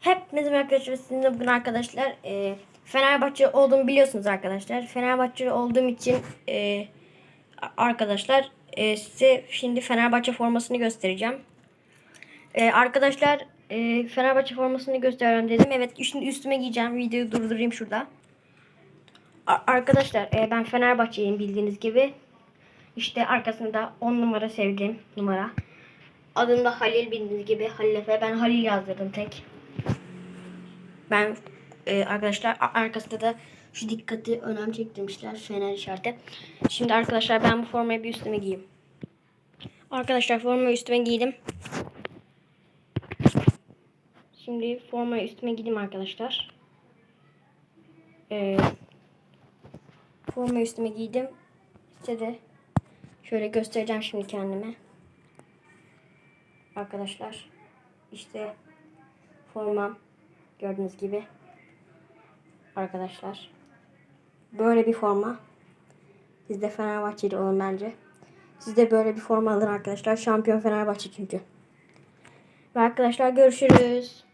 Hepinize arkadaşlar. Sizinle bugün arkadaşlar e, Fenerbahçe olduğumu biliyorsunuz arkadaşlar. Fenerbahçe olduğum için e, arkadaşlar e, size şimdi Fenerbahçe formasını göstereceğim. E, arkadaşlar e, Fenerbahçe formasını gösteriyorum dedim. Evet şimdi üstüme giyeceğim. Videoyu durdurayım şurada. Arkadaşlar e, ben Fenerbahçeliyim bildiğiniz gibi. İşte arkasında 10 numara sevdiğim numara. Adım da Halil bildiğiniz gibi Halil Efe. Ben Halil yazdırdım tek. Ben e, arkadaşlar arkasında da şu dikkati önem çektirmişler. Fener işareti. Şimdi arkadaşlar ben bu formayı bir üstüme giyeyim. Arkadaşlar formayı üstüme giydim. Şimdi formayı üstüme giydim arkadaşlar. Ee, formayı üstüme giydim. Size de şöyle göstereceğim şimdi kendime. Arkadaşlar işte formam gördüğünüz gibi. Arkadaşlar. Böyle bir forma. Siz de Fenerbahçeli olun bence. Siz de böyle bir forma alın arkadaşlar. Şampiyon Fenerbahçe çünkü. Ve arkadaşlar görüşürüz